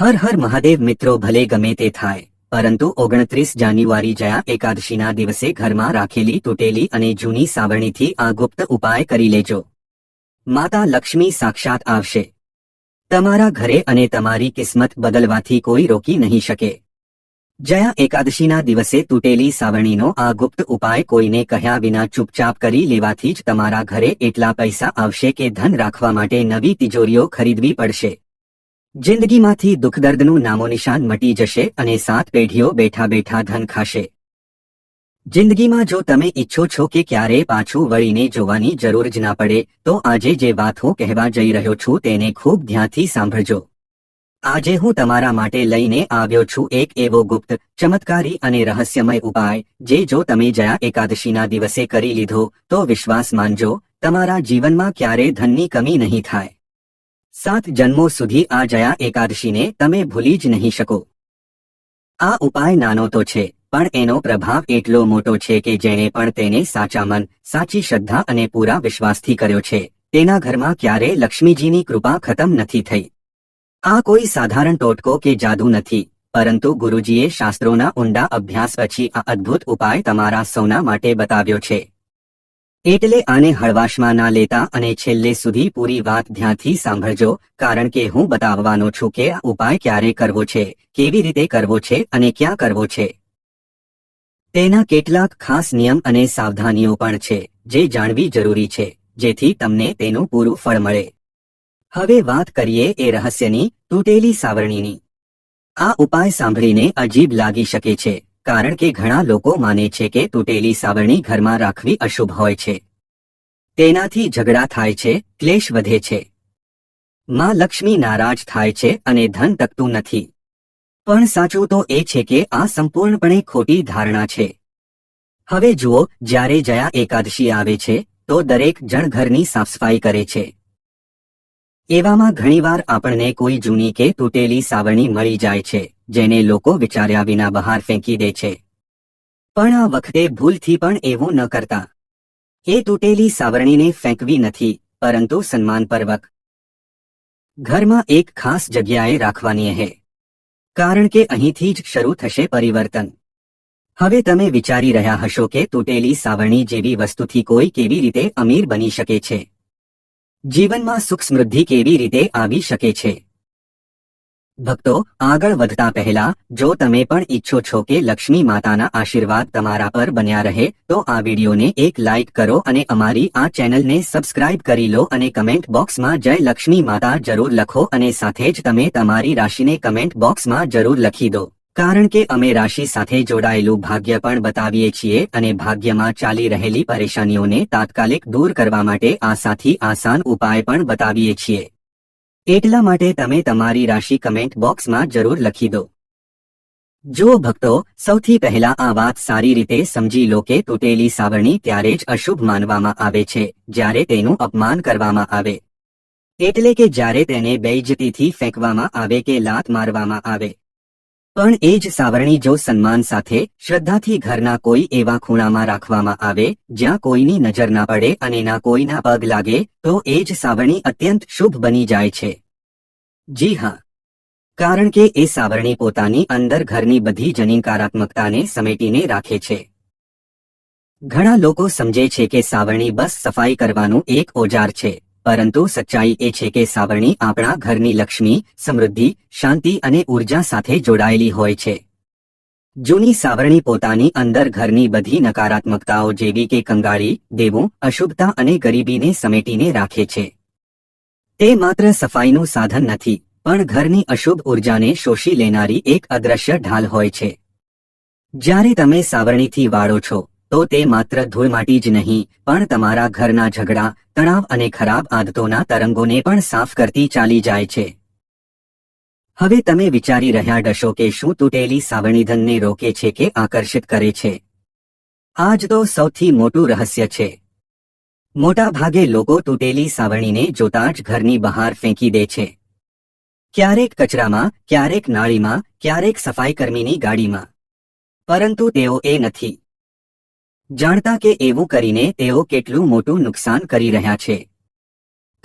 હર હર મહાદેવ મિત્રો, ભલે ગમે તે થાય, પરંતુ ઓગણત્રીસ જાન્યુઆરી જયા એકાદશીના દિવસે ઘરમાં રાખેલી, તૂટેલી અને જૂની સાવરણીથી આ ગુપ્ત ઉપાય કરી લેજો. માતા લક્ષ્મી સાક્ષાત આવશે. તમારા ઘરે અને તમારી કિસ્મત બદલવાથી કોઈ રોકી નહીં શકે. જયા એકાદશીના દિવસે તૂટેલી સાવરણીનો આ ગુપ્ત ઉપાય કોઈને કહ્યા વિના ચૂપચાપ કરી લેવાથી જ તમારા ઘરે એટલા પૈસા આવશે કે ધન રાખવા માટે નવી તિજોરીઓ ખરીદવી પડશે. જિંદગીમાંથી દુઃખદર્દનું નામોનિશાન મટી જશે અને સાત પેઢીઓ બેઠા બેઠા ધન ખાશે. જિંદગીમાં જો તમે ઈચ્છો છો કે ક્યારે પાછું વળીને જોવાની જરૂર જ ના પડે, તો આજે જે વાત હું કહેવા જઈ રહ્યો છું તેને ખૂબ ધ્યાનથી સાંભળજો. આજે હું તમારા માટે લઈને આવ્યો છું એક એવો ગુપ્ત, ચમત્કારી અને રહસ્યમય ઉપાય, જે જો તમે જયા એકાદશીના દિવસે કરી લીધો, તો વિશ્વાસ માનજો, તમારા જીવનમાં ક્યારે ધનની કમી નહીં થાય. સાત જન્મો સુધી આ જયા એકાદશીને તમે ભૂલી જ નહીં શકો. આ ઉપાય નાનો તો છે, પણ એનો પ્રભાવ એટલો મોટો છે કે જેણે પણ તેને સાચા મન, સાચી શ્રદ્ધા અને પૂરા વિશ્વાસથી કર્યો છે, તેના ઘરમાં ક્યારે લક્ષ્મીજીની કૃપા ખતમ નથી થઈ. આ કોઈ સાધારણ ટોટકો કે જાદુ નથી, પરંતુ ગુરુજીએ શાસ્ત્રોના ઊંડા અભ્યાસ પછી આ અદ્ભુત ઉપાય તમારા સૌના માટે બતાવ્યો છે. એટલે આને હળવાશમાં ના લેતા અને છેલ્લે સુધી પૂરી વાત ધ્યાનથી સાંભળજો, કારણ કે હું બતાવવાનો છું કે આ ઉપાય ક્યારે કરવો છે, કેવી રીતે કરવો છે અને ક્યાં કરવો છે. તેના કેટલાક ખાસ નિયમ અને સાવધાનીઓ પણ છે, જે જાણવી જરૂરી છે, જેથી તમને તેનું પૂરું ફળ મળે. હવે વાત કરીએ એ રહસ્યની, તૂટેલી સાવરણીની. આ ઉપાય સાંભળીને અજીબ લાગી શકે છે. કારણ કે ઘણા લોકો માને છે કે તૂટેલી સાવરણી ઘરમાં રાખવી અશુભ હોય છે. તેનાથી ઝઘડા થાય છે, ક્લેશ વધે છે. માં લક્ષ્મી નારાજ થાય છે અને ધન તકતું નથી. પણ સાચું તો એ છે કે આ સંપૂર્ણપણે ખોટી ધારણા છે. હવે જુઓ, જ્યારે જયા એકાદશી આવે છે, તો દરેક જણ ઘરની સાફસફાઈ કરે છે. એવામાં ઘણીવાર આપણને કોઈ જૂની કે તૂટેલી સાવરણી મળી જાય છે. જેને લોકો વિચાર્યા વિના બહાર ફેંકી દે છે. પણ આ વખતે ભૂલથી પણ એવું ન કરતા. એ તૂટેલી સાવરણીને ફેંકવી નથી, પરંતુ સન્માનપૂર્વક ઘરમાં એક ખાસ જગ્યાએ રાખવાની હે કારણ કે અહીંથી જ શરૂ થશે પરિવર્તન. હવે તમે વિચારી રહ્યા હશો કે તૂટેલી સાવરણી જેવી વસ્તુથી કોઈ કેવી રીતે અમીર બની શકે છે. જીવનમાં સુખ સમૃદ્ધિ કેવી રીતે આવી શકે છે? ભક્તો, આગળ વધતા પહેલા, જો તમે પણ ઈચ્છો છો કે લક્ષ્મી માતાના આશીર્વાદ તમારા પર બન્યા રહે, તો આ વિડીયોને એક લાઇક કરો અને અમારી આ ચેનલને સબસ્ક્રાઇબ કરી લો અને કમેન્ટ બોક્સમાં જય લક્ષ્મી માતા જરૂર લખો અને સાથે જ તમે તમારી રાશિને કમેન્ટ બોક્સમાં જરૂર લખી દો. કારણ કે અમે રાશિ સાથે જોડાયેલું ભાગ્ય પણ બતાવીએ છીએ અને ભાગ્યમાં ચાલી રહેલી પરેશાનીઓને તાત્કાલિક દૂર કરવા માટે આસાથી આસાન ઉપાય પણ બતાવીએ છીએ. એટલા માટે તમે તમારી રાશિ કમેન્ટ બોક્સમાં જરૂર લખી દો. જો ભક્તો, સૌથી પહેલા આ વાત સારી રીતે સમજી લો કે તૂટેલી સાવરણી ત્યારે જ અશુભ માનવામાં આવે છે, જ્યારે તેનું અપમાન કરવામાં આવે. એટલે કે જ્યારે તેને બેઇજતીથી ફેંકવામાં આવે કે લાત મારવામાં આવે. પણ એ જ સાવરણી જો સન્માન સાથે શ્રદ્ધાથી ઘરના કોઈ એવા ખૂણામાં રાખવામાં આવે, જ્યાં કોઈની નજર ના પડે અને ના કોઈના પગ લાગે, તો એ જ સાવરણી અત્યંત શુભ બની જાય છે. જી હા. કારણ કે એ સાવરણી પોતાની અંદર ઘરની બધી જ સમેટીને રાખે છે. ઘણા લોકો સમજે છે કે સાવરણી બસ સફાઈ કરવાનું એક ઓજાર છે. પરંતુ સચ્ચાઈ એ છે કે સાવરણી આપણા ઘરની લક્ષ્મી, સમૃદ્ધિ, શાંતિ અને ઊર્જા સાથે જોડાયેલી હોય છે. જૂની સાવરણી પોતાની અંદર ઘરની બધી નકારાત્મકતાઓ જેવી કે કંગાળી, દેવું, અશુભતા અને ગરીબીને સમેટીને રાખે છે. તે માત્ર સફાઈનું સાધન નથી, પણ ઘરની અશુભ ઉર્જાને શોષી લેનારી એક અદ્રશ્ય ઢાલ હોય છે. જ્યારે તમે સાવરણીથી વાળો છો તો તે માત્ર ધૂળમાટી જ નહીં, પણ તમારા ઘરના ઝઘડા, તણાવ અને ખરાબ આદતોના તરંગોને પણ સાફ કરતી ચાલી જાય છે. હવે તમે વિચારી રહ્યા હશો કે શું તૂટેલી સાવણીધનને રોકે છે કે આકર્ષિત કરે છે? આજ તો સૌથી મોટું રહસ્ય છે. મોટા ભાગે લોકો તૂટેલી સાવરણીને જોતા જ ઘરની બહાર ફેંકી દે છે. ક્યારેક કચરામાં, ક્યારેક નાળીમાં, ક્યારેક સફાઈકર્મીની ગાડીમાં. પરંતુ તેઓ એ નથી. જાણતા કે એવું કરીને તેઓ કેટલું મોટું નુકસાન કરી રહ્યા છે.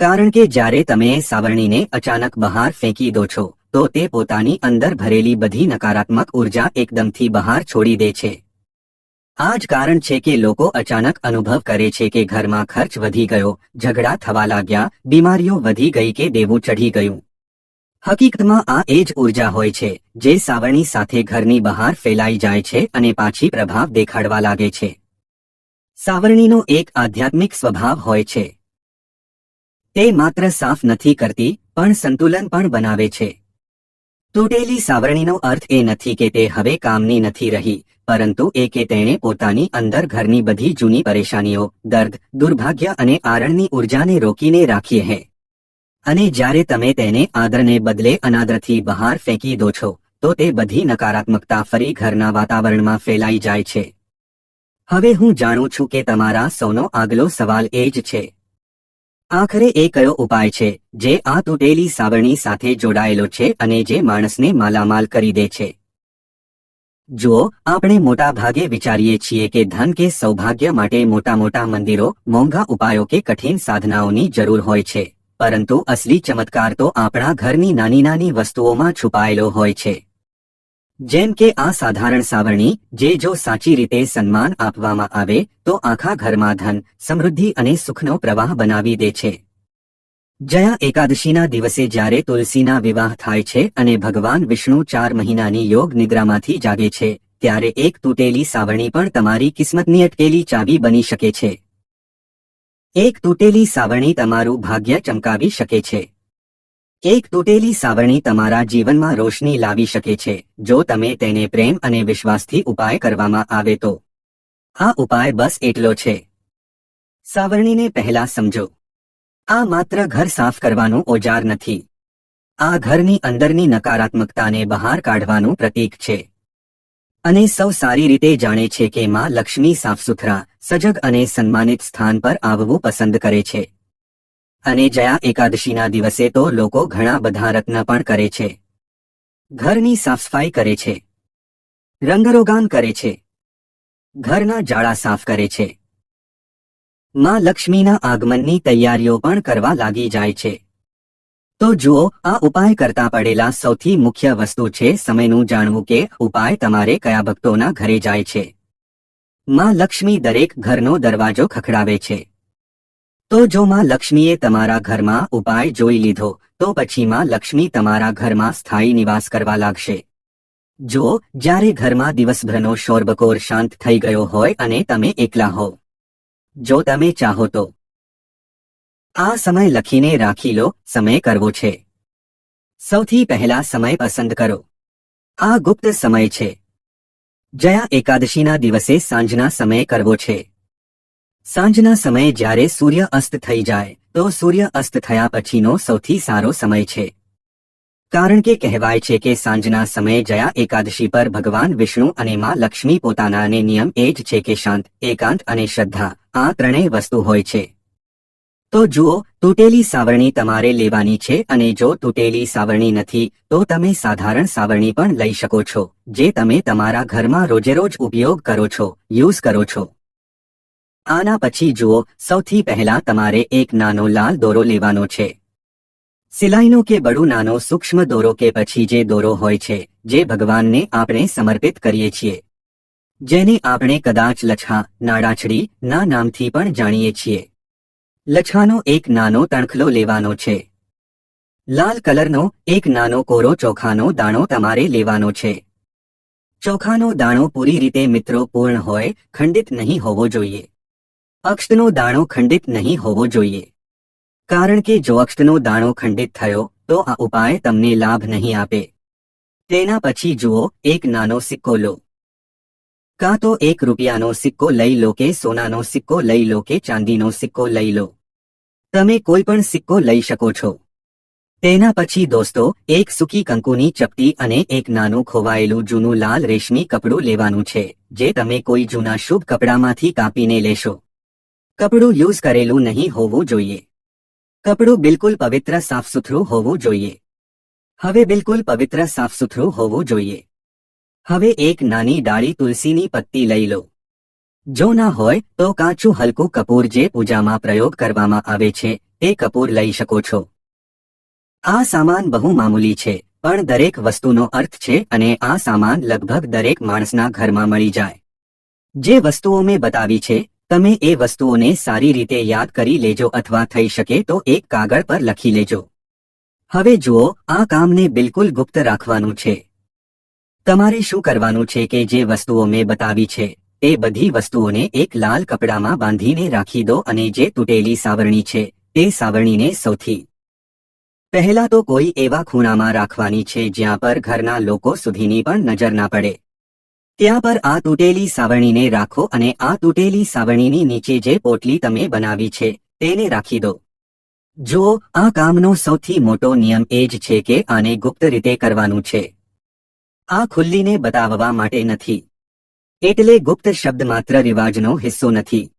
કારણ કે જ્યારે તમે સાવરણીને અચાનક બહાર ફેંકી દો છો, તો તે પોતાની અંદર ભરેલી બધી નકારાત્મક ઊર્જા એકદમથી બહાર છોડી દે છે. આ જ કારણ છે કે લોકો અચાનક અનુભવ કરે છે કે ઘરમાં ખર્ચ વધી ગયો, ઝઘડા થવા લાગ્યા, બીમારીઓ વધી ગઈ કે દેવું ચઢી ગયું. હકીકતમાં આ એ જ ઊર્જા હોય છે, જે સાવરણી સાથે ઘરની બહાર ફેલાઈ જાય છે અને પાછી પ્રભાવ દેખાડવા લાગે છે. સાવરણીનો એક આધ્યાત્મિક સ્વભાવ હોય છે. તે માત્ર સાફ નથી કરતી, પણ સંતુલન પણ બનાવે છે. તૂટેલી સાવરણીનો અર્થ એ નથી કે તે હવે કામની નથી રહી, પરંતુ એ કે તેણે પોતાની અંદર ઘરની બધી જૂની પરેશાનીઓ, દર્દ, દુર્ભાગ્ય અને આરણની ઉર્જાને રોકીને રાખી હે. અને જ્યારે તમે તેને આદરને બદલે અનાદરથી બહાર ફેંકી દો છો, તો તે બધી નકારાત્મકતા ફરી ઘરના વાતાવરણમાં ફેલાઈ જાય છે. હવે હું જાણું છું કે તમારા સૌનો આગલો સવાલ એ જ છે. આખરે એ કયો ઉપાય છે, જે આ તૂટેલી સાવરણી સાથે જોડાયેલો છે અને જે માણસને માલામાલ કરી દે છે? જુઓ, આપણે મોટા ભાગે વિચારીએ છીએ કે ધન કે સૌભાગ્ય માટે મોટા મોટા મંદિરો, મોંઘા ઉપાયો કે કઠિન સાધનાઓની જરૂર હોય છે. પરંતુ અસલી ચમત્કાર તો આપણા ઘરની નાની નાની વસ્તુઓમાં છુપાયેલો હોય છે. જેમ કે આ સાધારણ સાવરણી, જે જો સાચી રીતે સન્માન આપવામાં આવે, તો આખા ઘરમાં ધન, સમૃદ્ધિ અને સુખનો પ્રવાહ બનાવી દે છે. જયા એકાદશીના દિવસે જ્યારે તુલસીના વિવાહ થાય છે અને ભગવાન વિષ્ણુ ચાર મહિનાની યોગ નિદ્રામાંથી જાગે છે, ત્યારે એક તૂટેલી સાવરણી પણ તમારી કિસ્મતની અટકેલી ચાવી બની શકે છે. એક તૂટેલી સાવરણી તમારું ભાગ્ય ચમકાવી શકે છે. એક તૂટેલી સાવરણી તમારા જીવનમાં રોશની લાવી શકે છે. જો તમે તેને પ્રેમ અને વિશ્વાસથી ઉપાય કરવામાં આવે તો. આ ઉપાય બસ એટલો છે. સાવરણીને પહેલા સમજો. આ માત્ર ઘર સાફ કરવાનું ઓજાર નથી. આ ઘરની અંદરની નકારાત્મકતાને બહાર કાઢવાનું પ્રતીક છે. અને સૌ સારી રીતે જાણે છે કે માં લક્ષ્મી સાફસુથરા, સજગ અને સન્માનિત સ્થાન પર આવવું પસંદ કરે છે. અને જયા એકાદશીના દિવસે તો લોકો ઘણા બધા રત્ન પણ કરે છે. ઘરની સાફસફાઈ કરે છે. રંગરોગાન કરે છે. ઘરના જાળા સાફ કરે છે. માં લક્ષ્મીના આગમનની તૈયારીઓ પણ કરવા લાગી જાય છે. તો જુઓ, આ ઉપાય કરતા પડેલા સૌથી મુખ્ય વસ્તુ છે સમયનું જાણવું કે ઉપાય તમારે કયા ભક્તોના ઘરે જાય છે. માં લક્ષ્મી દરેક ઘરનો દરવાજો ખખડાવે છે. તો જો માં લક્ષ્મીએ તમારા ઘરમાં ઉપાય જોઈ લીધો, તો પછી માં લક્ષ્મી તમારા ઘરમાં સ્થાયી નિવાસ કરવા લાગશે. જો, જ્યારે ઘરમાં દિવસભરનો શોરબકોર શાંત થઈ ગયો હોય અને તમે એકલા હો જો તમે ચાહો તો. આ સમય લખીને રાખી લો, સમય કરવો છે. સૌથી પહેલા સમય પસંદ કરો. આ ગુપ્ત સમય છે. જયા એકાદશીના દિવસે સાંજના સમય કરવો છે. સાંજના સમયે જ્યારે સૂર્ય અસ્ત થઈ જાય, તો સૂર્ય અસ્ત થયા પછીનો સૌથી સારો સમય છે. કારણ કે કહેવાય છે કે સાંજના સમયે જયા એકાદશી પર ભગવાન વિષ્ણુ અને માં લક્ષ્મી પોતાના અને નિયમ એ જ છે કે શાંત, એકાંત અને શ્રદ્ધા, આ ત્રણેય વસ્તુ હોય છે. તો જુઓ, તૂટેલી સાવરણી તમારે લેવાની છે અને જો તૂટેલી સાવરણી નથી, તો તમે સાધારણ સાવરણી પણ લઈ શકો છો, જે તમે તમારા ઘરમાં રોજેરોજ ઉપયોગ કરો છો, યુઝ કરો છો. આના પછી જુઓ, સૌથી પહેલા તમારે એક નાનો લાલ દોરો લેવાનો છે. સિલાઈનો કે બડુ નાનો સૂક્ષ્મ દોરો કે પછી જે દોરો હોય છે, જે ભગવાનને આપણે સમર્પિત કરીએ છીએ. જેને આપણે કદાચ લછા, નાડાછડી, ના નામથી પણ જાણીએ છીએ. લછાનો એક નાનો તણખલો લેવાનો છે. લાલ કલરનો એક નાનો કોરો ચોખાનો દાણો તમારે લેવાનો છે. ચોખાનો દાણો પૂરી રીતે મિત્રો પૂર્ણ હોય, ખંડિત નહીં હોવો જોઈએ. અક્ષતનો દાણો ખંડિત નહીં હોવો જોઈએ. કારણ કે જો અક્ષનો દાણો ખંડિત થયો, તો આ ઉપાય તમને લાભ નહીં આપે. તેના પછી જુઓ, એક નાનો સિક્કો લો. કાં તો એક રૂપિયાનો સિક્કો લઈ લો કે સોનાનો સિક્કો લઈ લો કે ચાંદીનો સિક્કો લઈ લો. તમે કોઈ પણ સિક્કો લઈ શકો છો. તેના પછી દોસ્તો, એક સૂકી કંકુની ચપટી અને એક નાનું ખોવાયેલું જૂનું લાલ રેશમી કપડું લેવાનું છે, જે તમે કોઈ જૂના શુભ કપડામાંથી કાપીને લેશો. કપડું યુઝ કરેલું નહીં હોવું જોઈએ. કપડું બિલકુલ પવિત્ર સાફસુથરું હોવું જોઈએ. હવે બિલકુલ પવિત્ર સાફસુથરું હોવું જોઈએ. હવે એક નાની ડાળી તુલસીની પત્તી લઈ લો. જો ના હોય, તો કાચું હલકું કપૂર જે પૂજામાં પ્રયોગ કરવામાં આવે છે, તે કપૂર લઈ શકો છો. આ સામાન બહુ મામૂલી છે, પણ દરેક વસ્તુનો અર્થ છે અને આ સામાન લગભગ દરેક માણસના ઘરમાં મળી જાય. જે વસ્તુઓ મેં બતાવી છે તમે એ વસ્તુઓને સારી રીતે યાદ કરી લેજો અથવા થઈ શકે તો એક કાગળ પર લખી લેજો. હવે જુઓ, આ કામને બિલકુલ ગુપ્ત રાખવાનું છે. તમારે શું કરવાનું છે કે જે વસ્તુઓ મેં બતાવી છે, એ બધી વસ્તુઓને એક લાલ કપડામાં બાંધીને રાખી દો અને જે તૂટેલી સાવરણી છે તે સાવરણીને સૌથી પહેલા તો કોઈ એવા ખૂણામાં રાખવાની છે જ્યાં પર ઘરના લોકો સુધીની પણ નજર ના પડે. ત્યાં પર આ તૂટેલી સાવરણીને રાખો અને આ તૂટેલી સાવરણીની નીચે જે પોટલી તમે બનાવી છે, તેને રાખી દો. જો આ કામનો સૌથી મોટો નિયમ એ જ છે કે આને ગુપ્ત રીતે કરવાનું છે. આ ખુલ્લીને બતાવવા માટે નથી. એટલે ગુપ્ત શબ્દ માત્ર રિવાજનો હિસ્સો નથી.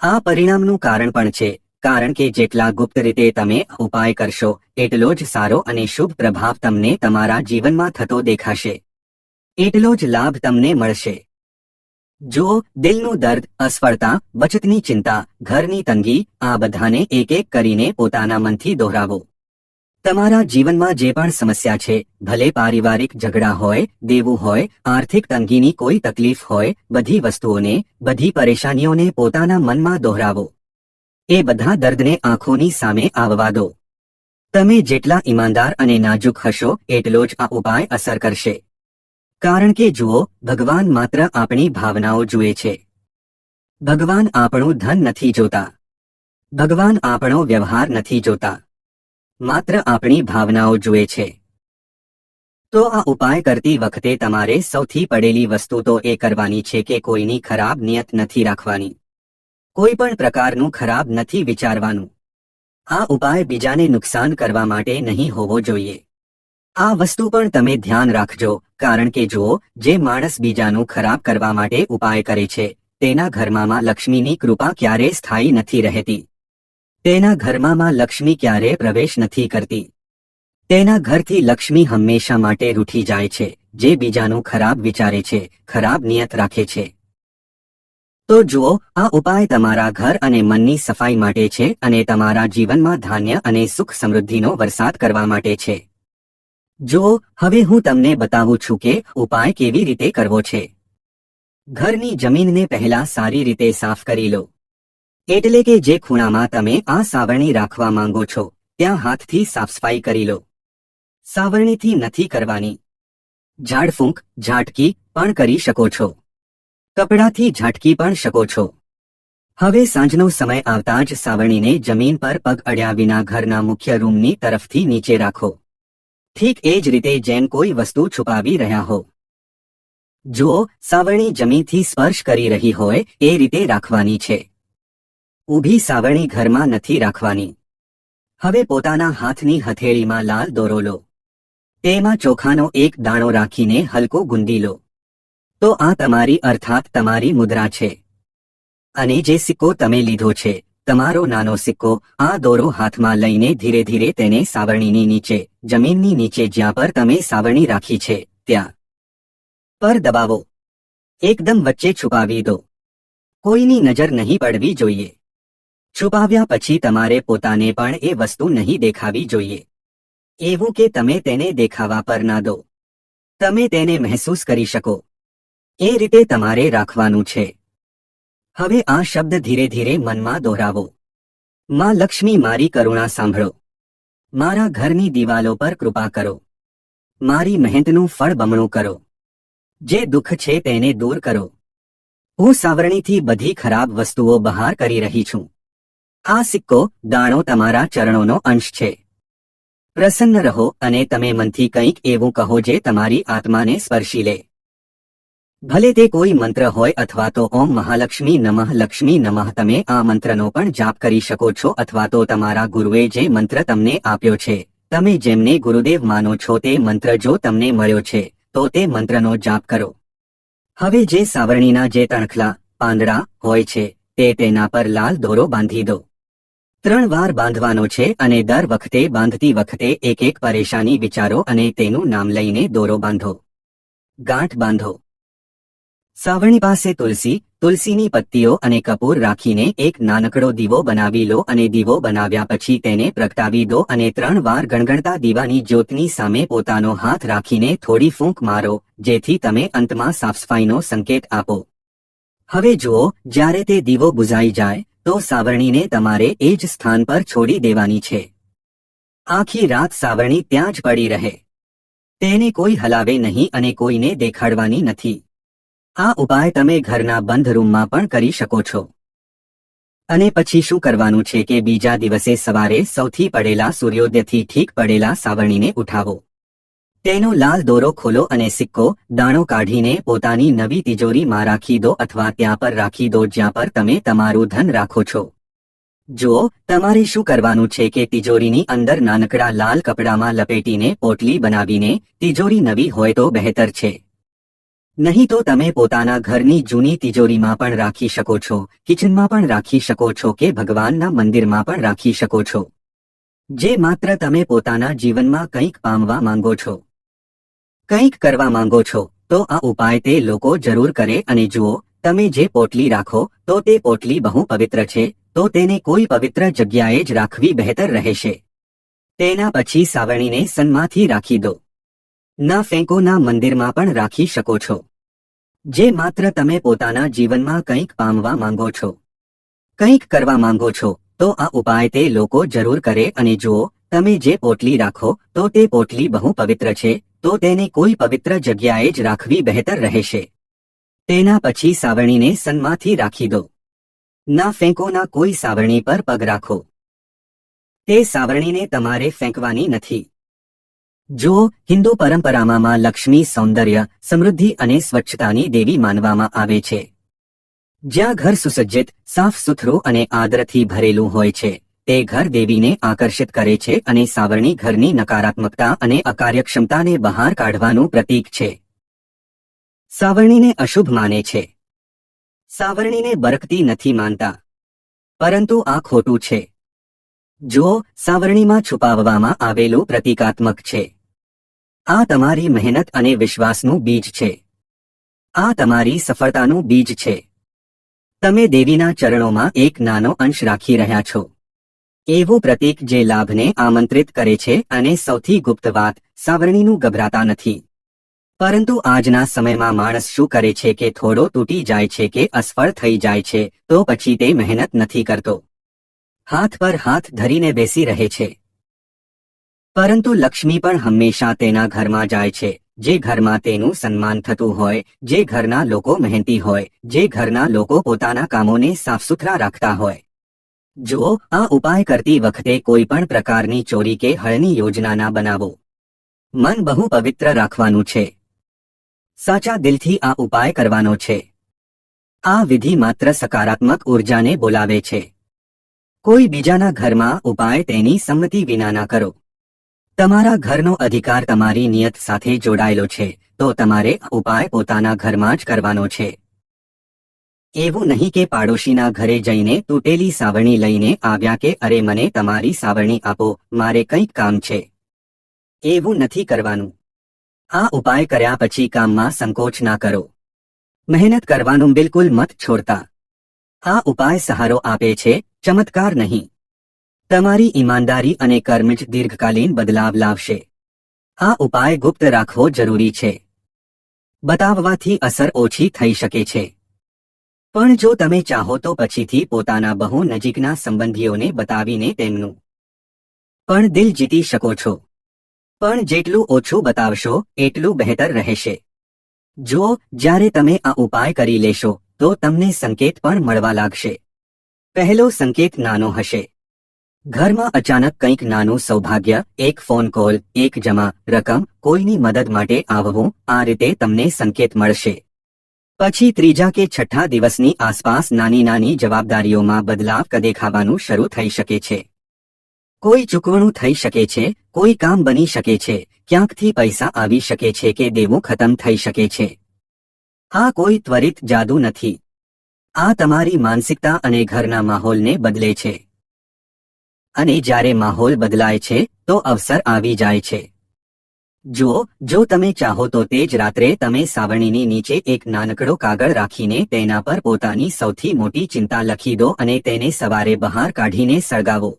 આ પરિણામનું કારણ પણ છે, કારણ કે જેટલા ગુપ્ત રીતે તમે ઉપાય કરશો, એટલો જ સારો અને શુભ પ્રભાવ તમને તમારા જીવનમાં થતો દેખાશે. એટલો જ લાભ તમને મળશે. જો દિલનું દર્દ અસફળતા બચતની ચિંતા, ઘરની તંગી, આ બધાને એક એક કરીને પોતાના મનથી દોહરાવો. તમારા જીવનમાં જે પણ સમસ્યા છે, ભલે પારિવારિક ઝઘડા હોય, દેવું હોય, આર્થિક તંગીની કોઈ તકલીફ હોય, બધી વસ્તુઓને, બધી પરેશાનીઓને પોતાના મનમાં દોહરાવો. એ બધા દર્દને આંખોની સામે આવવા દો. તમે જેટલા ઈમાનદાર અને નાજુક હશો, એટલો જ આ ઉપાય અસર કરશે. કારણ કે જુઓ, ભગવાન માત્ર આપણી ભાવનાઓ જુએ છે. ભગવાન આપણું ધન નથી જોતા. ભગવાન આપણો વ્યવહાર નથી જોતા. માત્ર આપણી ભાવનાઓ જુએ છે. તો આ ઉપાય કરતી વખતે તમારે સૌથી પડેલી વસ્તુ તો એ કરવાની છે કે કોઈની ખરાબ નિયત નથી રાખવાની. કોઈ પણ પ્રકારનું ખરાબ નથી વિચારવાનું. આ ઉપાય બીજાને નુકસાન કરવા માટે નહીં હોવો જોઈએ. આ વસ્તુ પણ તમે ધ્યાન રાખજો, કારણ કે જુઓ, જે માણસ બીજાનું ખરાબ કરવા માટે ઉપાય કરે છે, તેના ઘરમાં લક્ષ્મીની કૃપા ક્યારે સ્થાયી નથી રહેતી. તેના ઘરમાં લક્ષ્મી ક્યારે પ્રવેશ નથી કરતી. તેના ઘરથી લક્ષ્મી હંમેશા માટે રૂઠી જાય છે, જે બીજાનું ખરાબ વિચારે છે, ખરાબ નિયત રાખે છે. તો જુઓ, આ ઉપાય તમારા ઘર અને મનની સફાઈ માટે છે અને તમારા જીવનમાં ધાન્ય અને સુખ સમૃદ્ધિનો વરસાદ કરવા માટે છે. જો, હવે હું તમને બતાવું છું કે ઉપાય કેવી રીતે કરવો છે. ઘરની જમીનને પહેલા સારી રીતે સાફ કરી લો. એટલે કે જે ખૂણામાં તમે આ સાવરણી રાખવા માંગો છો, ત્યાં હાથથી સાફસફાઈ કરી લો. સાવરણીથી નથી કરવાની. ઝાડફૂંક ઝાટકી પણ કરી શકો છો. કપડાથી ઝાટકી પણ શકો છો. હવે સાંજનો સમય આવતા જ સાવરણીને જમીન પર પગ અડ્યા વિના ઘરના મુખ્ય રૂમની તરફથી નીચે રાખો. ઠીક એ જ રીતે જેમ કોઈ વસ્તુ છુપાવી રહ્યા હો. જુઓ સાવરણી જમીનથી સ્પર્શ કરી રહી હોય, એ રીતે રાખવાની છે. ઊભી સાવરણી ઘરમાં નથી રાખવાની. હવે પોતાના હાથની હથેળીમાં લાલ દોરો લો. તેમાં ચોખાનો એક દાણો રાખીને હલકો ગુંદી લો. તો આ તમારી અર્થાત તમારી મુદ્રા છે. અને જે સિક્કો તમે લીધો છે તમારો નાનો સિક્કો આ દોરો હાથમાં લઈને ધીરે ધીરે તેને સાવરણીની નીચે, જમીનની નીચે જ્યાં પર તમે સાવરણી રાખી છે, ત્યાં પર દબાવો. એકદમ વચ્ચે છુપાવી દો. કોઈની નજર નહીં પડવી જોઈએ. છુપાવ્યા પછી તમારે પોતાને પણ એ વસ્તુ નહીં દેખાવી જોઈએ. એવું કે તમે તેને દેખાવા પર ના દો. તમે તેને મહેસૂસ કરી શકો. એ રીતે તમારે રાખવાનું છે. હવે આ શબ્દ ધીરે ધીરે મનમાં દોહરાવો. માં લક્ષ્મી, મારી કરુણા સાંભળો. મારા ઘરની દિવાલો પર કૃપા કરો. મારી મહેનતનું ફળ બમણું કરો. જે દુઃખ છે તેને દૂર કરો. હું સાવરણીથી બધી ખરાબ વસ્તુઓ બહાર કરી રહી છું. આ સિક્કો, દાણો તમારા ચરણોનો અંશ છે. પ્રસન્ન રહો અને તમે મનથી કંઈક એવું કહો જે તમારી આત્માને સ્પર્શી લે. ભલે તે કોઈ મંત્ર હોય અથવા તો ઓમ મહાલક્ષ્મી નમઃ લક્ષ્મી નમઃ તમે આ મંત્રનો પણ જાપ કરી શકો છો અથવા તો તમારા ગુરુએ જે મંત્ર તમને આપ્યો છે, તમે જેમને ગુરુદેવ માનો છો તે મંત્ર જો તમને મળ્યો છે, તો તે મંત્રનો જાપ કરો. હવે જે સાવરણીના જે તણખલા, પાંદડા હોય છે, તે તેના પર લાલ દોરો બાંધી દો. ત્રણ વાર બાંધવાનો છે અને દર વખતે બાંધતી વખતે એક એક પરેશાની વિચારો અને તેનું નામ લઈને દોરો બાંધો. ગાંઠ બાંધો. સાવરણી પાસે તુલસી, તુલસીની પત્તીઓ અને કપૂર રાખીને એક નાનકડો દીવો બનાવી લો અને દીવો બનાવ્યા પછી તેને પ્રગટાવી દો અને ત્રણ વાર ગણગણતા દીવાની જ્યોતની સામે પોતાનો હાથ રાખીને થોડી ફૂંક મારો, જેથી તમે અંતમાં સાફસફાઈનો સંકેત આપો. હવે જુઓ, જ્યારે તે દીવો બુઝાઈ જાય, તો સાવરણીને તમારે એ જ સ્થાન પર છોડી દેવાની છે. આખી રાત સાવરણી ત્યાં જ પડી રહે. તેને કોઈ હલાવે નહીં અને કોઈને દેખાડવાની નથી. આ ઉપાય તમે ઘરના બંધ રૂમમાં પણ કરી શકો છો. અને પછી શું કરવાનું છે કે બીજા દિવસે સવારે સૌથી પડેલા સૂર્યોદયથી ઠીક પડેલા સાવરણીને ઉઠાવો. તેનો લાલ દોરો ખોલો અને સિક્કો, દાણો કાઢીને પોતાની નવી તિજોરીમાં રાખી દો અથવા ત્યાં પર રાખી દો જ્યાં પર તમે તમારું ધન રાખો છો. જુઓ, તમારે શું કરવાનું છે કે તિજોરીની અંદર નાનકડા લાલ કપડામાં લપેટીને પોટલી બનાવીને તિજોરી નવી હોય તો બહેતર છે. નહીં તો તમે પોતાના ઘરની જૂની તિજોરીમાં પણ રાખી શકો છો, કિચનમાં પણ રાખી શકો છો કે ભગવાનના મંદિરમાં પણ રાખી શકો છો. જે માત્ર તમે પોતાના જીવનમાં કંઈક પામવા માંગો છો. કંઈક કરવા માંગો છો, તો આ ઉપાય તે લોકો જરૂર કરે અને જુઓ, તમે જે પોટલી રાખો, તો તે પોટલી બહુ પવિત્ર છે, તો તેને કોઈ પવિત્ર જગ્યાએ જ રાખવી બહેતર રહેશે. તેના પછી સાવણીને સન્માથી રાખી દો. ના ફેંકોના મંદિરમાં પણ રાખી શકો છો. જે માત્ર તમે પોતાના જીવનમાં કંઈક પામવા માંગો છો. કંઈક કરવા માંગો છો, તો આ ઉપાય તે લોકો જરૂર કરે અને જુઓ, તમે જે પોટલી રાખો, તો તે પોટલી બહુ પવિત્ર છે, તો તેને કોઈ પવિત્ર જગ્યાએ જ રાખવી બહેતર રહેશે. તેના પછી સાવરણીને સન્માથી રાખી દો. ના ફેંકોના કોઈ સાવરણી પર પગ રાખો. તે સાવરણીને તમારે ફેંકવાની નથી. જો હિન્દુ પરંપરામાં લક્ષ્મી સૌંદર્ય, સમૃદ્ધિ અને સ્વચ્છતાની દેવી માનવામાં આવે છે. જ્યાં ઘર સુસજ્જિત, સાફ સુથરું અને આદરથી ભરેલું હોય છે, તે ઘર દેવીને આકર્ષિત કરે છે અને સાવરણી ઘરની નકારાત્મકતા અને અકાર્યક્ષમતાને બહાર કાઢવાનું પ્રતીક છે. સાવરણીને અશુભ માને છે. સાવરણીને બરકતી નથી માનતા. પરંતુ આ ખોટું છે. જો સાવરણીમાં છુપાવવામાં આવેલું પ્રતીકાત્મક છે આ તમારી મહેનત અને વિશ્વાસનું બીજ છે. આ તમારી સફળતાનું બીજ છે. તમે દેવીના ચરણોમાં એક નાનો અંશ રાખી રહ્યા છો. એવું પ્રતીક જે લાભને આમંત્રિત કરે છે અને સૌથી ગુપ્ત વાત, સાવરણીનું ગભરાતા નથી. પરંતુ આજના સમયમાં માણસ શું કરે છે કે થોડો તૂટી જાય છે કે અસફળ થઈ જાય છે, તો પછી તે મહેનત નથી કરતો. હાથ પર હાથ ધરીને બેસી રહે છે. પરંતુ લક્ષ્મી પણ હંમેશા તેના ઘરમાં જાય છે. જે ઘરમાં તેનું સન્માન થતું હોય, જે ઘરના લોકો મહેનતી હોય, જે ઘરના લોકો પોતાના કામોને સાફસુથરા રાખતા હોય. જો આ ઉપાય કરતી વખતે કોઈ પણ પ્રકારની ચોરી કે હળની યોજના ના બનાવો. મન બહુ પવિત્ર રાખવાનું છે. સાચા દિલથી આ ઉપાય કરવાનો છે. આ વિધિ માત્ર સકારાત્મક ઉર્જાને બોલાવે છે. કોઈ બીજાના ઘરમાં ઉપાય તેની સંમતિ વિના ના કરો. તમારા ઘરનો અધિકાર તમારી નિયત સાથે જોડાયેલો છે, તો તમારે ઉપાય પોતાના ઘરમાં જ કરવાનો છે. એવું નહીં કે પાડોશીના ઘરે જઈને તૂટેલી સાવરણી લઈને આવ્યા કે, અરે, મને તમારી સાવરણી આપો, મારે કંઈક કામ છે. એવું નથી કરવાનું. આ ઉપાય કર્યા પછી કામમાં સંકોચ ના કરો. મહેનત કરવાનું બિલકુલ મત છોડતા. આ ઉપાય સહારો આપે છે, ચમત્કાર નહીં. તમારી ઈમાનદારી અને કર્મ જ દીર્ઘકાલીન બદલાવ લાવશે. આ ઉપાય ગુપ્ત રાખવો જરૂરી છે. બતાવવાથી અસર ઓછી થઈ શકે છે. પણ જો તમે ચાહો તો પછીથી પોતાના બહુ નજીકના સંબંધીઓને બતાવીને તેમનું પણ દિલ જીતી શકો છો. પણ જેટલું ઓછું બતાવશો, એટલું બહેતર રહેશે. જો જ્યારે તમે આ ઉપાય કરી લેશો, તો તમને સંકેત પણ મળવા લાગશે. પહેલો સંકેત નાનો હશે. ઘરમાં અચાનક કંઈક નાનું સૌભાગ્ય, એક ફોન કોલ, એક જમા રકમ કોઈની મદદ માટે આવવું, આ રીતે તમને સંકેત મળશે. પછી ત્રીજા કે છઠ્ઠા દિવસની આસપાસ નાની નાની જવાબદારીઓમાં બદલાવ દેખાવાનું શરૂ થઈ શકે છે. કોઈ ચૂકવણું થઈ શકે છે, કોઈ કામ બની શકે છે, ક્યાંકથી પૈસા આવી શકે છે કે દેવું ખતમ થઈ શકે છે. આ કોઈ ત્વરિત જાદુ નથી. આ તમારી માનસિકતા અને ઘરના માહોલને બદલે છે. અને જ્યારે માહોલ બદલાય છે, તો અવસર આવી જાય છે. જુઓ જો તમે ચાહો તો તે જ રાત્રે તમે સાવરણીની નીચે એક નાનકડો કાગળ રાખીને તેના પર પોતાની સૌથી મોટી ચિંતા લખી દો અને તેને સવારે બહાર કાઢીને સળગાવો.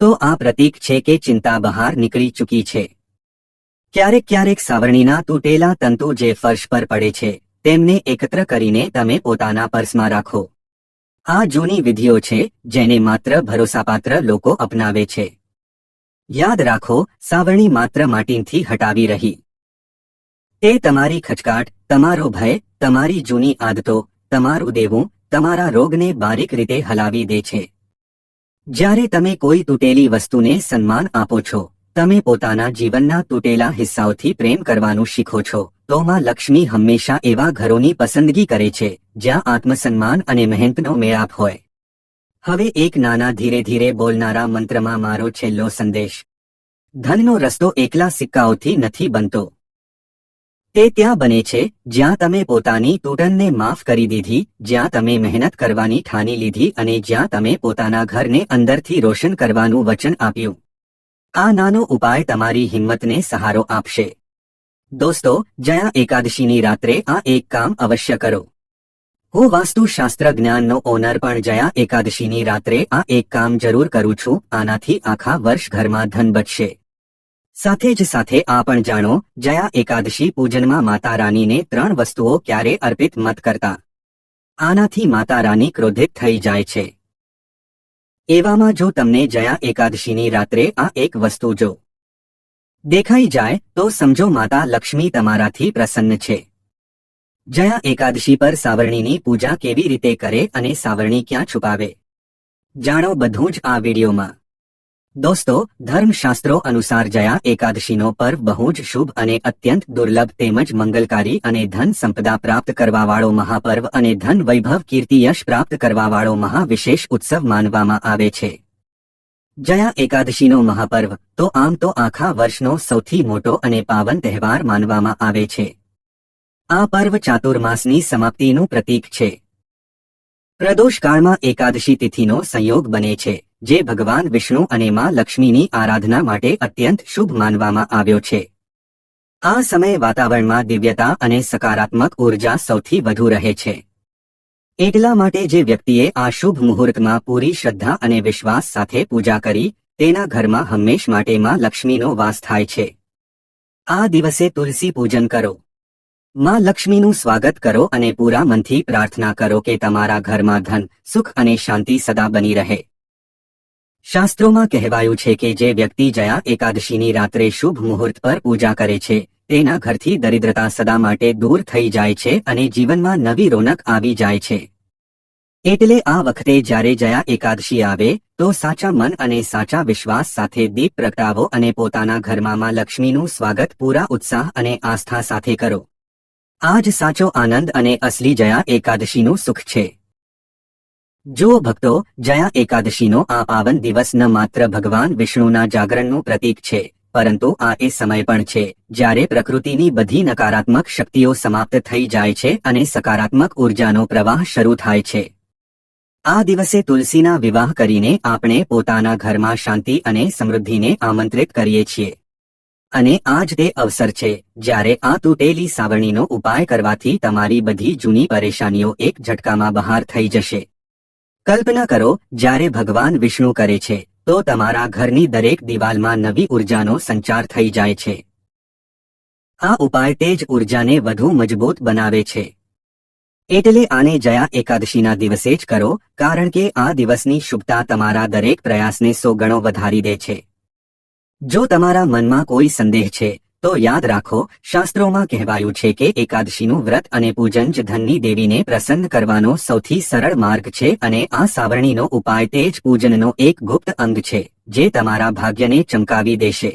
તો આ પ્રતીક છે કે ચિંતા બહાર નીકળી ચૂકી છે. ક્યારેક ક્યારેક સાવરણીના તૂટેલા તંતુ જે ફર્શ પર પડે છે, તેમને એકત્ર કરીને તમે પોતાના પર્સમાં રાખો. આ જૂની વિધિઓ છે, જેને માત્ર ભરોસાપાત્ર લોકો અપનાવે છે. યાદ રાખો, સાવરણી માત્ર માટીથી હટાવી રહી. તે તમારી ખચકાટ, તમારો ભય, તમારી જૂની આદતો, તમારું દેવું, તમારા રોગને બારીક રીતે હલાવી દે છે. જ્યારે તમે કોઈ તૂટેલી વસ્તુને સન્માન આપો છો, તમે પોતાના જીવનના તૂટેલા હિસ્સાઓથી પ્રેમ કરવાનું શીખો છો. તો માં લક્ષ્મી હંમેશા એવા ઘરોની પસંદગી કરે છે, જ્યાં આત્મસન્માન અને મહેનતનો મેળાપ હોય. હવે એક નાના ધીરે ધીરે બોલનારા મંત્રમાં મારો છેલ્લો સંદેશ. ધનનો રસ્તો એકલા સિક્કાઓથી નથી બનતો. તે ત્યાં બને છે, જ્યાં તમે પોતાની તૂટનને માફ કરી દીધી, જ્યાં તમે મહેનત કરવાની ઠાની લીધી અને જ્યાં તમે પોતાના ઘરને અંદરથી રોશન કરવાનું વચન આપ્યું. આ નાનો ઉપાય તમારી હિંમતને સહારો આપશે. દોસ્તો, જયા એકાદશીની રાત્રે આ એક કામ અવશ્ય કરો. હું વાસ્તુશાસ્ત્ર જ્ઞાનનો ઓનર પણ જયા એકાદશીની રાત્રે આ એક કામ જરૂર કરું છું, આનાથી આખા વર્ષ ઘરમાં ધન બચશે. સાથે જ સાથે આ પણ જાણો, જયા એકાદશી પૂજનમાં માતા રાનીને ત્રણ વસ્તુઓ ક્યારે અર્પિત મત કરતા. આનાથી માતા રાની ક્રોધિત થઈ જાય છે. એવામાં જો તમને જયા એકાદશીની રાત્રે આ એક વસ્તુ જો દેખાઈ જાય તો સમજો માતા લક્ષ્મી તમારાથી પ્રસન્ન છે. જયા એકાદશી પર સાવરણીની પૂજા કેવી રીતે કરે અને સાવરણી ક્યાં છુપાવે? જાણો બધું જ આ વિડીયોમાં. દોસ્તો, ધર્મશાસ્ત્રો અનુસાર જયા એકાદશીનો પર્વ બહુ જ શુભ અને અત્યંત દુર્લભ તેમજ મંગલકારી અને ધન સંપદા પ્રાપ્ત કરવાવાળો મહાપર્વ અને ધન વૈભવ કીર્તિ પ્રાપ્ત કરવાવાળો મહાવિશેષ ઉત્સવ માનવામાં આવે છે. જયા એકાદશીનો મહાપર્વ, તો આમ તો આખા વર્ષનો સૌથી મોટો અને પાવન તહેવાર માનવામાં આવે છે. આ પર્વ ચાતુર્માસની સમાપ્તિનું પ્રતીક છે. પ્રદોષકાળમાં એકાદશી તિથિનો સંયોગ બને છે, જે ભગવાન વિષ્ણુ અને માં લક્ષ્મીની આરાધના માટે અત્યંત શુભ માનવામાં આવ્યો છે. આ સમય વાતાવરણમાં દિવ્યતા અને સકારાત્મક ઊર્જા સૌથી વધુ રહે છે. એટલા માટે જે વ્યક્તિએ આ શુભ મુહૂર્તમાં પૂરી શ્રદ્ધા અને વિશ્વાસ સાથે પૂજા કરી, તેના ઘરમાં હંમેશ માટે માં લક્ષ્મીનો વાસ થાય છે. આ દિવસે તુલસી પૂજન કરો. માં લક્ષ્મીનું સ્વાગત કરો અને પૂરા મનથી પ્રાર્થના કરો કે તમારા ઘરમાં ધન, સુખ અને શાંતિ સદા બની રહે. શાસ્ત્રોમાં કહેવાયું છે કે જે વ્યક્તિ જયા એકાદશીની રાત્રે શુભ મુહૂર્ત પર પૂજા કરે છે તેના ઘરથી દરિદ્રતા સદા માટે દૂર થઈ જાય છે અને જીવનમાં નવી રોનક આવી જાય છે. એટલે આ વખતે જ્યારે જયા એકાદશી આવે, તો સાચા મન અને સાચા વિશ્વાસ સાથે દીપ પ્રગટાવો અને પોતાના ઘરમાં લક્ષ્મીનું સ્વાગત, પૂરા ઉત્સાહ અને આસ્થા સાથે કરો. આ જ સાચો આનંદ અને અસલી જયા એકાદશીનું સુખ છે. જો ભક્તો જયા એકાદશીનો આ પાવન દિવસ ન માત્ર ભગવાન વિષ્ણુના જાગરણનું પ્રતીક છે પરંતુ આ એ સમય પણ છે, જ્યારે પ્રકૃતિની બધી નકારાત્મક શક્તિઓ સમાપ્ત થઈ જાય છે અને સકારાત્મક ઉર્જાનો પ્રવાહ શરૂ થાય છે. આ દિવસે તુલસીના વિવાહ કરીને આપણે પોતાના ઘરમાં શાંતિ અને સમૃદ્ધિને આમંત્રિત કરીએ છીએ. અને આ જ તે અવસર છે, જ્યારે આ તૂટેલી સાવરણીનો ઉપાય કરવાથી તમારી બધી જૂની પરેશાનીઓ એક ઝટકામાં બહાર થઈ જશે. કલ્પના કરો, જ્યારે ભગવાન વિષ્ણુ કરે છે તો તમારા ઘરની દરેક દિવાલમાં નવી ઉર્જાનો સંચાર થઈ જાય છે. આ ઉપાય તે જ ઉર્જાને વધુ મજબૂત બનાવે છે. એટલે આને જયા એકાદશીના દિવસે જ કરો, કારણ કે આ દિવસની શુભતા તમારા દરેક પ્રયાસને સો ગણો વધારી દે છે. જો તમારા મનમાં કોઈ સંદેહ છે તો યાદ રાખો, શાસ્ત્રોમાં કહેવાયું છે કે એકાદશીનું વ્રત અને પૂજન જ ધનની દેવીને પ્રસન્ન કરવાનો સૌથી સરળ માર્ગ છે અને આ સાવરણીનો ઉપાય તે જ પૂજનનો એક ગુપ્ત અંગ છે, જે તમારા ભાગ્યને ચમકાવી દેશે.